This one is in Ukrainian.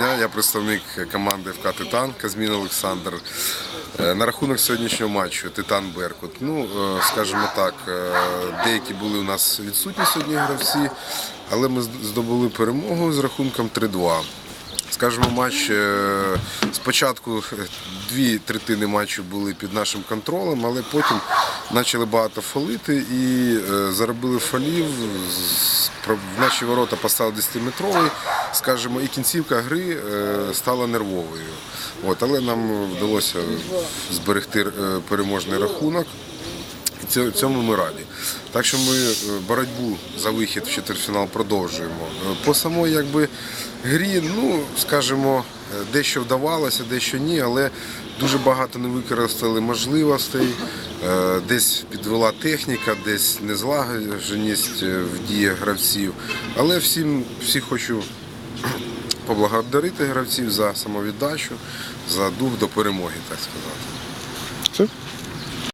дня. Я представник команди ФК Титан Казмін Олександр. Е, На рахунок сьогоднішнього матчу Титан Беркут. Ну, е, скажімо так, е, деякі були у нас відсутні сьогодні гравці, але ми здобули перемогу з рахунком 3-2. Скажімо, матч спочатку дві третини матчу були під нашим контролем, але потім почали багато фолити і заробили фолів. В наші ворота поставили 10-метровий, скажімо, і кінцівка гри е, стала нервовою. От, але нам вдалося зберегти е, переможний рахунок. Цьому ми раді. Так що ми е, боротьбу за вихід в четвертьфінал продовжуємо. По самої якби, грі, ну, скажімо, дещо вдавалося, дещо ні, але дуже багато не використали можливостей, десь підвела техніка, десь незлагодженість в діях гравців. Але всім, всіх хочу поблагодарити гравців за самовіддачу, за дух до перемоги, так сказати. Все?